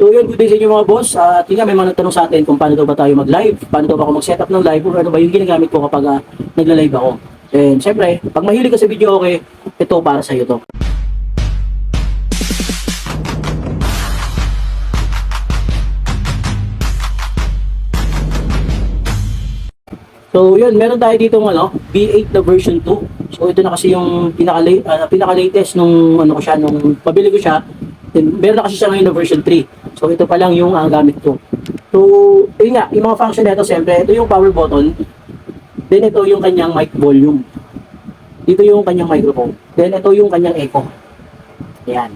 So yun, good day sa inyo mga boss. At yun nga, may mga nagtanong sa atin kung paano daw ba tayo mag-live, paano daw ba ako mag-setup ng live, o ano ba yung ginagamit ko kapag ah, nagla-live ako. And syempre, pag mahilig ka sa video, okay, ito para sa iyo to. So yun, meron tayo dito ng ano, B8 na version 2. So ito na kasi yung pinaka uh, pinaka latest nung ano ko siya nung pabili ko siya. Then, meron na kasi siya ngayon na version 3. So ito pa lang yung ang gamit ko. So yun nga, yung mga function nito siyempre, ito yung power button. Then ito yung kanyang mic volume. Dito yung kanyang microphone. Then ito yung kanyang echo. Ayan.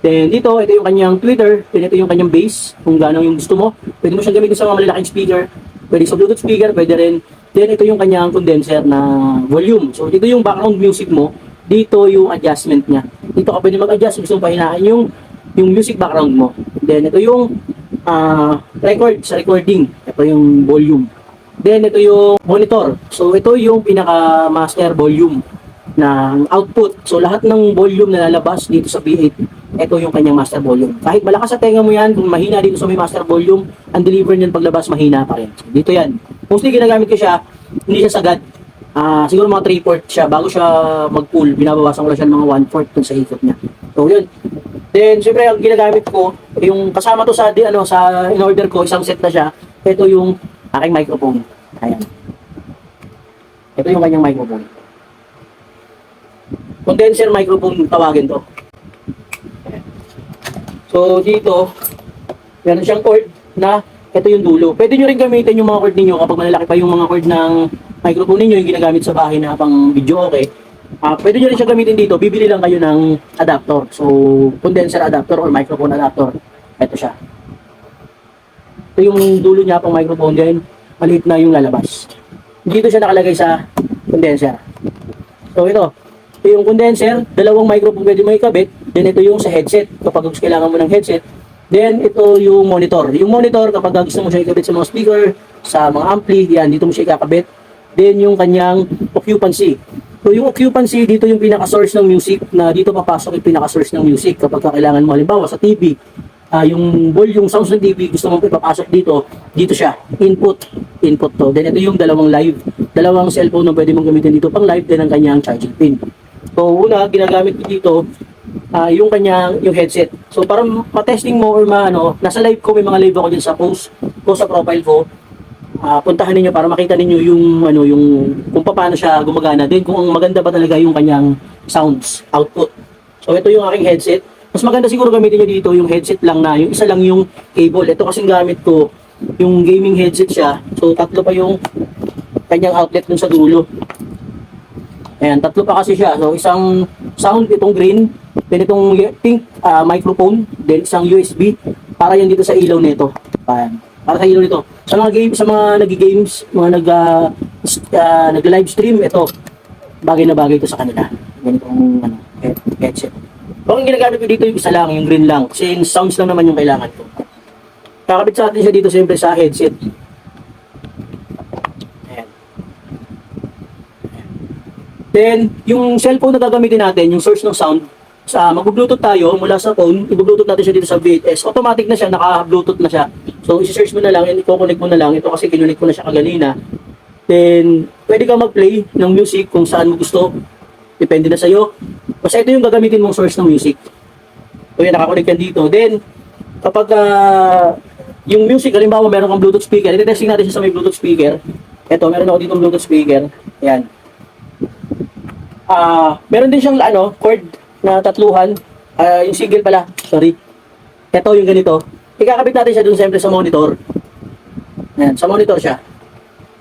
Then dito, ito yung kanyang tweeter. Then ito yung kanyang bass. Kung gano'n yung gusto mo. Pwede mo siyang gamitin sa mga malalaking speaker. Pwede sa Bluetooth speaker. Pwede rin. Then ito yung kanyang condenser na volume. So dito yung background music mo. Dito yung adjustment niya. Dito ka pwede mag-adjust. Gusto mo pahinaan yung, yung music background mo. Then ito yung ah, record sa recording. Ito yung volume. Then ito yung monitor. So ito yung pinaka master volume ng output. So lahat ng volume na lalabas dito sa B8, ito yung kanyang master volume. Kahit malakas sa tenga mo yan, kung mahina dito sa may master volume, ang deliver niyan paglabas mahina pa rin. So, dito yan. Mostly ginagamit ko siya, hindi siya sagad. Ah, siguro mga 3 port siya bago siya mag-pull. Binabawasan ko lang siya ng mga 1 port dun sa ikot niya. So yun. Then syempre ang ginagamit ko, yung kasama to sa di ano sa in order ko, isang set na siya. Ito yung aking microphone. Ayan. Ito yung kanyang microphone. Condenser microphone tawagin to. So dito, meron siyang cord na ito yung dulo. Pwede nyo rin gamitin yung mga cord ninyo kapag malalaki pa yung mga cord ng microphone ninyo yung ginagamit sa bahay na pang video okay. Ah, pwede nyo rin siya gamitin dito. Bibili lang kayo ng adapter. So, condenser adapter or microphone adapter. Ito siya. Ito yung dulo niya pang microphone din. Maliit na yung lalabas. Dito siya nakalagay sa condenser. So, ito. Ito yung condenser. Dalawang microphone pwede mo ikabit. Then, ito yung sa headset. Kapag kailangan mo ng headset. Then, ito yung monitor. Yung monitor, kapag gusto mo siya ikabit sa mga speaker, sa mga ampli, yan, dito mo siya ikakabit. Then, yung kanyang occupancy. So, yung occupancy, dito yung pinaka-source ng music na dito papasok yung pinaka-source ng music kapag kailangan mo. Halimbawa, sa TV, ah yung volume sounds ng TV, gusto mong ipapasok dito, dito siya. Input. Input to. Then, ito yung dalawang live. Dalawang cellphone na pwede mong gamitin dito pang live, then ang kanyang charging pin. So, una, ginagamit ko dito, ah yung kanyang, yung headset. So, para ma-testing mo or ma-ano, nasa live ko, may mga live ako dyan sa post ko sa profile ko, Ah, puntahan ninyo para makita ninyo yung ano yung kung paano siya gumagana din kung maganda ba talaga yung kanyang sounds output. So ito yung aking headset. Mas maganda siguro gamitin niyo dito yung headset lang na yung isa lang yung cable. Ito kasing gamit ko yung gaming headset siya. So tatlo pa yung kanyang outlet dun sa dulo. Ayan, tatlo pa kasi siya. So isang sound itong green, then itong pink ah, microphone, then isang USB para yan dito sa ilaw nito. Ayan. Para sa ilaw nito. Sa mga game, sa mga nagi-games, mga nag uh, nag-live stream, ito bagay na bagay ito sa kanila. Ganitong ano, head- headset. Kung ang ginagamit ko dito yung isa lang, yung green lang. Kasi sounds lang naman yung kailangan ko. Kakabit sa atin siya dito siyempre sa headset. Ayan. Then, yung cellphone na gagamitin natin, yung source ng sound, sa mag-bluetooth tayo mula sa phone, i-bluetooth natin siya dito sa VHS. Automatic na siya, naka-bluetooth na siya. So, isi-search mo na lang, and i-connect mo na lang. Ito kasi kinunik ko na siya kaganina. Then, pwede kang mag-play ng music kung saan mo gusto. Depende na sa'yo. Basta ito yung gagamitin mong source ng music. So, yan, nakakonect yan dito. Then, kapag ah, yung music, halimbawa meron kang Bluetooth speaker, iti-testing natin siya sa may Bluetooth speaker. Ito, meron ako dito Bluetooth speaker. Yan. Ah, meron din siyang ano, cord na tatluhan. Ah, yung single pala, sorry. Ito yung ganito. Ikakabit natin siya dun siyempre sa monitor. Ayan, sa monitor siya.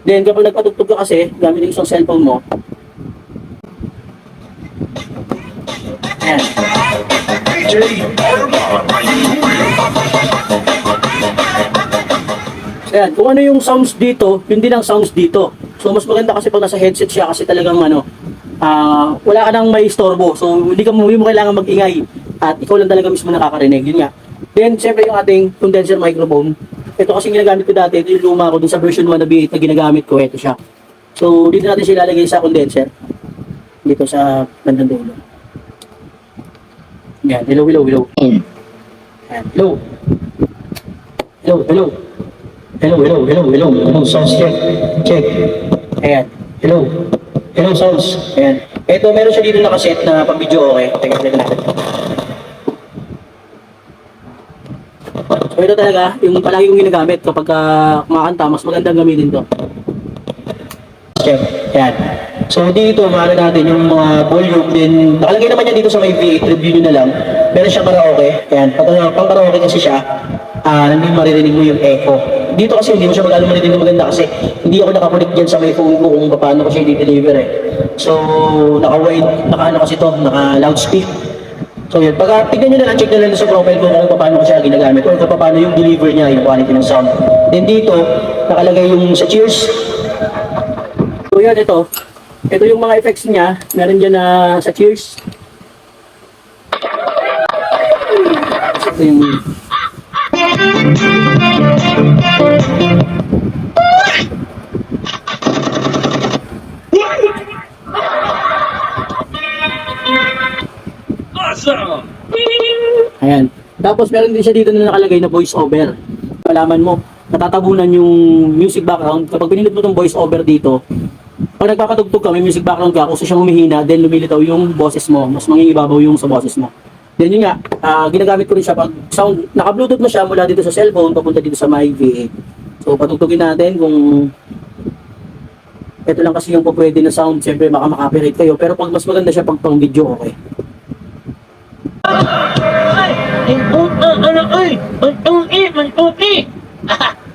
Then kapag nagpatugtog ka kasi, gamit yung isang cellphone mo. Ayan. Ayan, kung ano yung sounds dito, yun din ang sounds dito. So mas maganda kasi pag nasa headset siya kasi talagang ano, ah wala ka nang may istorbo. So hindi ka mo, hindi mo kailangan at ikaw lang talaga mismo nakakarinig. Yun nga. Then syempre yung ating condenser microphone. Ito kasi ginagamit ko dati, ito yung luma ko dun sa version 1 na B8 na ginagamit ko, ito siya. So dito natin siya ilalagay sa condenser. Dito sa bandang dulo. Yan, hello, hello, hello. Ayan, hello. Hello, hello. Hello, hello, hello, hello. Hello, sounds check. Check. Ayan. Hello. Hello, sounds. Ayan. Ito, meron siya dito nakaset na pag video okay. Teka natin. So ito talaga, yung palagi kong ginagamit kapag uh, kumakanta, mas magandang gamitin to. Check. Ayan. So dito, maano natin yung mga volume din. Nakalagay naman yan dito sa may V8, review nyo na lang. Meron siyang karaoke. Ayan. Pag uh, pang karaoke kasi siya, ah hindi maririnig mo yung echo. Dito kasi hindi mo siya magano marinig na maganda kasi hindi ako nakakunik dyan sa may phone ko kung paano ko siya i-deliver eh. So, naka-wide, naka-ano kasi to, naka-loudspeak. So yun, pag tignan nyo na lang, check na lang sa profile kung paano ko siya ginagamit or kung paano yung deliver niya, yung quality ng sound. Then dito, nakalagay yung sa cheers. So yan, ito. Ito yung mga effects niya. Meron dyan na sa cheers. Ito yung... Tapos meron din siya dito na nakalagay na voice over. Malaman mo, natatabunan yung music background. Kapag pinindot mo itong voice over dito, pag nagpapatugtog ka, may music background ka, kung siyang humihina, then lumilitaw yung boses mo, mas mangingibabaw yung sa boses mo. Then yun nga, ah, ginagamit ko rin siya pag sound, naka-bluetooth mo siya mula dito sa cellphone, papunta dito sa mic V8. So patugtugin natin kung ito lang kasi yung pwede na sound, siyempre baka makapirate kayo, pero pag mas maganda siya pag pang video, okay. Puta, ano ay? Ang tuti, ang tuti.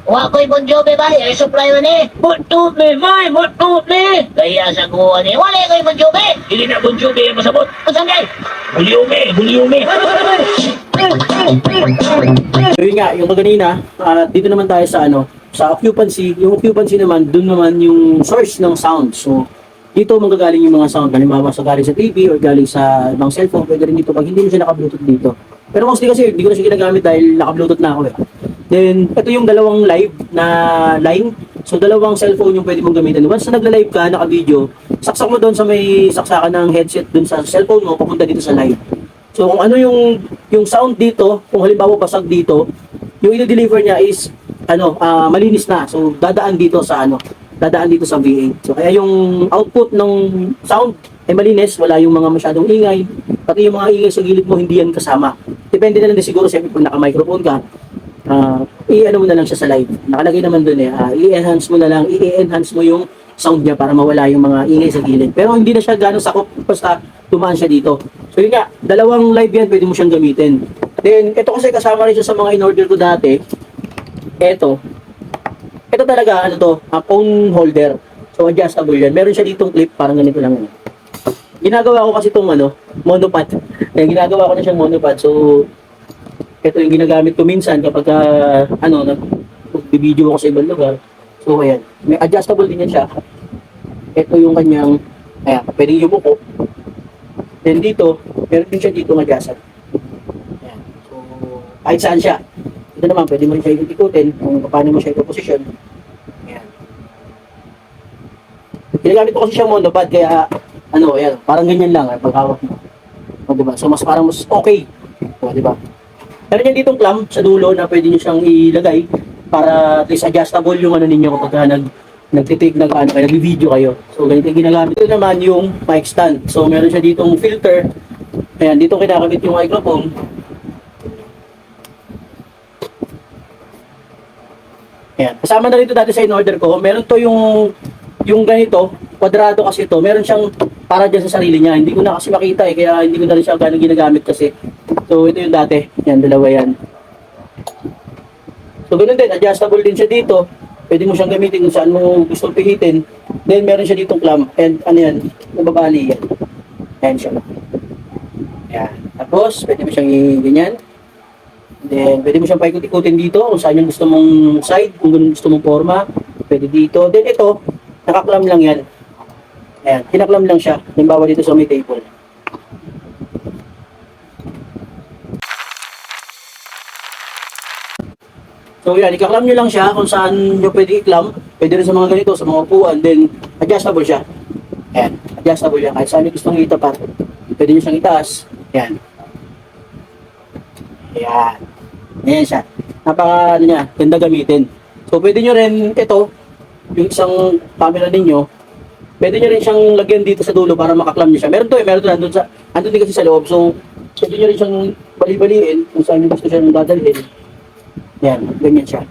Wa ko'y Bon Jovi ba? Ay supply man eh. Bon Jovi, may, Bon Jovi. Kaya sa kuha ni, wala ko'y Bon Jovi. Hindi na Bon Jovi ang masabot. Masang kay? Buliume, buliume. So yun nga, yung kaganina, ah, dito naman tayo sa ano, sa occupancy. Yung occupancy naman, dun naman yung source ng sound. So, dito manggagaling yung mga sound. Halimbawa sa galing sa TV or galing sa ibang cellphone, pwede rin dito pag hindi mo siya naka-bluetooth dito. Pero mostly kasi, hindi ko na siya ginagamit dahil naka-bluetooth na ako eh. Then, ito yung dalawang live na line. So, dalawang cellphone yung pwede mong gamitin. Once na nagla-live ka, naka-video, saksak mo doon sa may saksakan ng headset doon sa cellphone mo, papunta dito sa live. So kung ano yung yung sound dito, kung halimbawa basag dito, yung i-deliver niya is ano, ah, malinis na. So dadaan dito sa ano, dadaan dito sa V8. So kaya yung output ng sound ay malinis, wala yung mga masyadong ingay. Pati yung mga ingay sa gilid mo hindi yan kasama. Depende na lang din siguro siyempre kung naka-microphone ka. ah i-ano mo na lang siya sa live. Nakalagay naman doon eh, ah, i-enhance mo na lang, i-enhance mo yung sound niya para mawala yung mga ingay sa gilid. Pero hindi na siya gano'ng sakop basta tumaan siya dito. So yun nga, dalawang live yan, pwede mo siyang gamitin. Then, ito kasi kasama rin siya sa mga in-order ko dati. Ito. Ito talaga, ano to, a phone holder. So adjustable yan. Meron siya ditong clip, parang ganito lang. ano. Ginagawa ko kasi itong ano, monopod. Kaya ginagawa ko na siyang monopod. So, ito yung ginagamit ko minsan kapag ah, ano, nag-video ako sa ibang lugar. So, ayan. May adjustable din yan siya. Ito yung kanyang, ayan, pwedeng yumuko. Then dito, meron din siya dito ng adjustable. Ayan. So, kahit saan siya. Ito naman, pwede mo rin siya ikot-ikutin kung paano mo siya i-position. Ayan. Ginagamit ko kasi siya monopod, kaya, ano, ayan, parang ganyan lang, eh, paghawak mo. O, diba? So, mas parang mas okay. O, diba? Meron yan ditong clamp sa dulo na pwede nyo siyang ilagay para at least adjustable yung ano ninyo kapag nag nagtitake ng ano, kayo, nag-video kayo. So, ganito yung ginagamit. Ito naman yung mic stand. So, meron siya ditong filter. Ayan, dito kinakabit yung microphone. Ayan. Kasama na rito dati sa in-order ko. Meron to yung yung ganito, kwadrado kasi ito. Meron siyang para dyan sa sarili niya. Hindi ko na kasi makita eh, kaya hindi ko na rin siya gano'ng ginagamit kasi. So, ito yung dati. Yan, dalawa yan. So, ganun din. Adjustable din siya dito. Pwede mo siyang gamitin kung saan mo gusto pihitin. Then, meron siya ditong clamp. And, ano yan? Nababali yan. Ayan siya. Ayan. Tapos, pwede mo siyang i-ganyan. Then, pwede mo siyang paikot-ikutin dito kung saan yung gusto mong side, kung gusto mong forma. Pwede dito. Then, ito, nakaklam lang yan. Ayan, kinaklam lang siya. Halimbawa dito sa may table. So yan, ikaklam nyo lang siya kung saan nyo pwede iklam. Pwede rin sa mga ganito, sa mga upuan. Then, adjustable siya. Ayan, adjustable yan. Kahit saan nyo gustong itapat. Pwede nyo siyang itaas. Ayan. Ayan. Ayan siya. Napaka, ano niya, ganda gamitin. So, pwede nyo rin, ito, yung isang camera ninyo, pwede nyo rin siyang lagyan dito sa dulo para makaklam niyo siya. Meron to eh, meron to nandun sa, andun din kasi sa loob. So, pwede nyo rin siyang bali-baliin kung saan nyo gusto siyang dadalhin. Yan, ganyan siya.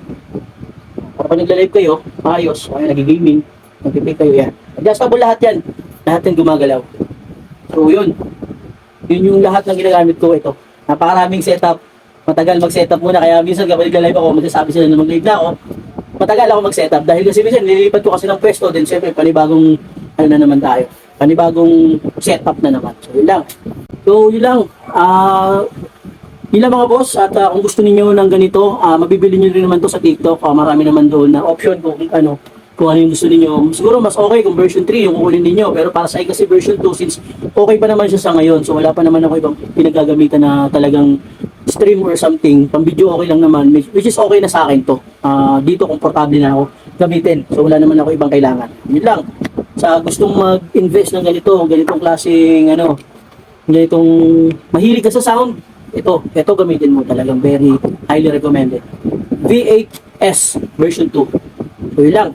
Para pag nagla-live kayo, maayos, kaya nag-gaming, nag-play kayo yan. Adjustable lahat yan. Lahat yan gumagalaw. So, yun. Yun yung lahat ng ginagamit ko ito. Napakaraming setup. Matagal mag-setup muna. Kaya minsan kapag nagla-live ako, magsasabi sila na mag-live na ako. Matagal ako mag-setup. Dahil kasi minsan nililipat ko kasi ng pwesto. Then syempre, panibagong ano na naman tayo. Panibagong setup na naman. So, yun lang. So, yun lang. Ah... yun lang mga boss, at ah, kung gusto niyo ng ganito, ah, mabibili niyo rin naman to sa TikTok. Ah, marami naman doon na option kung ano, kung ano yung gusto niyo. Siguro mas okay kung version 3 yung kukunin niyo, pero para sa akin kasi version 2 since okay pa naman siya sa ngayon. So wala pa naman ako ibang pinagagamitan na talagang stream or something. Pang video okay lang naman, which is okay na sa akin to. Ah, dito komportable na ako gamitin. So wala naman ako ibang kailangan. Yun lang. Sa gustong mag-invest ng ganito, ganitong klaseng ano, ganitong mahilig ka sa sound, ito, ito gamitin mo talagang very highly recommended. V8S version 2. So yun lang.